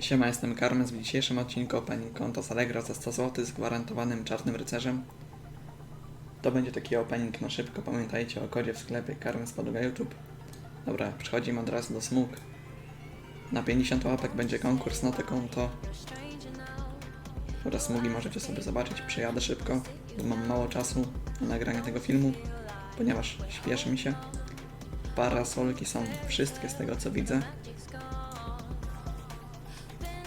Siema, jestem Karmes. W dzisiejszym odcinku opening konta z Allegro za 100 zł z gwarantowanym czarnym rycerzem. To będzie taki opening na szybko. Pamiętajcie o kodzie w sklepie Karmes podlega YouTube. Dobra, przechodzimy od razu do smug. Na 50 łapek będzie konkurs na to konto. Oraz smugi możecie sobie zobaczyć. Przejadę szybko, bo mam mało czasu na nagranie tego filmu, ponieważ śpieszy mi się. Parasolki są wszystkie z tego co widzę.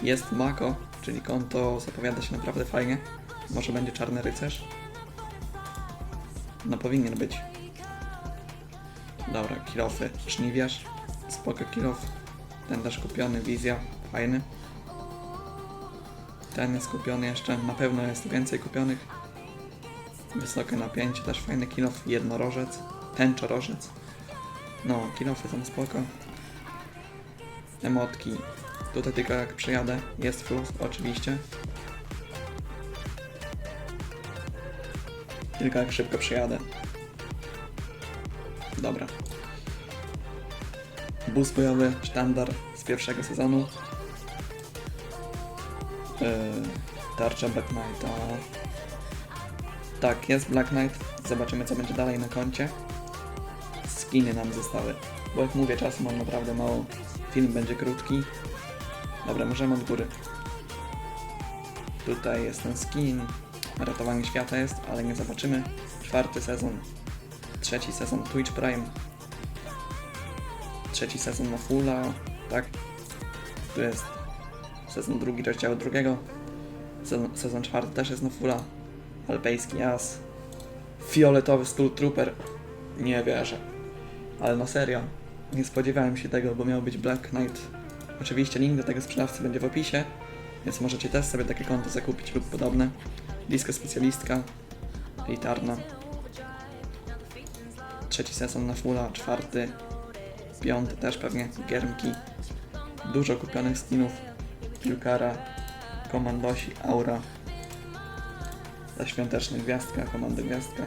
Jest Mako, czyli konto zapowiada się naprawdę fajnie. Może będzie czarny rycerz? No powinien być. Dobra, kilofy. Żniwiarz. Spoko kilof. Ten też kupiony, wizja. Fajny. Ten jest kupiony jeszcze. Na pewno jest więcej kupionych. Wysokie napięcie, też fajny kilof. Jednorożec. Tęczorożec. No, kilofy są spoko. Emotki. Tutaj tylko jak przyjadę, jest flus oczywiście. Tylko jak szybko przyjadę. Dobra. Bus bojowy, sztandar z pierwszego sezonu. Yy, tarcza Black Knighta. Tak, jest Black Knight. Zobaczymy co będzie dalej na koncie. Skiny nam zostały. Bo jak mówię, czasu mam naprawdę mało. Film będzie krótki. Dobra, możemy od góry. Tutaj jest ten skin. Ratowanie świata jest, ale nie zobaczymy. Czwarty sezon. Trzeci sezon Twitch Prime. Trzeci sezon na fulla, tak? Tu jest sezon drugi rozdziału drugiego. Sezon, sezon czwarty też jest na fulla. Alpejski As. Fioletowy Skull Trooper. Nie wierzę. Ale na serio. Nie spodziewałem się tego, bo miał być Black Knight Oczywiście link do tego sprzedawcy będzie w opisie, więc możecie też sobie takie konto zakupić lub podobne. Disco specjalistka, elitarna. Trzeci sezon na fulla, czwarty, piąty też pewnie, giermki. Dużo kupionych skinów, piłkara, komandosi, aura. Ta świąteczna gwiazdka, komando gwiazdka.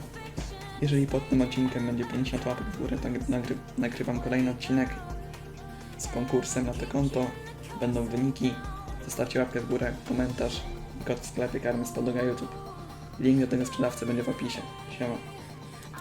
Jeżeli pod tym odcinkiem będzie 50 łapek w górę, to nagry nagrywam kolejny odcinek z konkursem na to konto. Będą wyniki. Zostawcie łapkę w górę, komentarz, kod w sklepie Karmy z Podoga YouTube. Link do tego sprzedawcy będzie w opisie. Siema.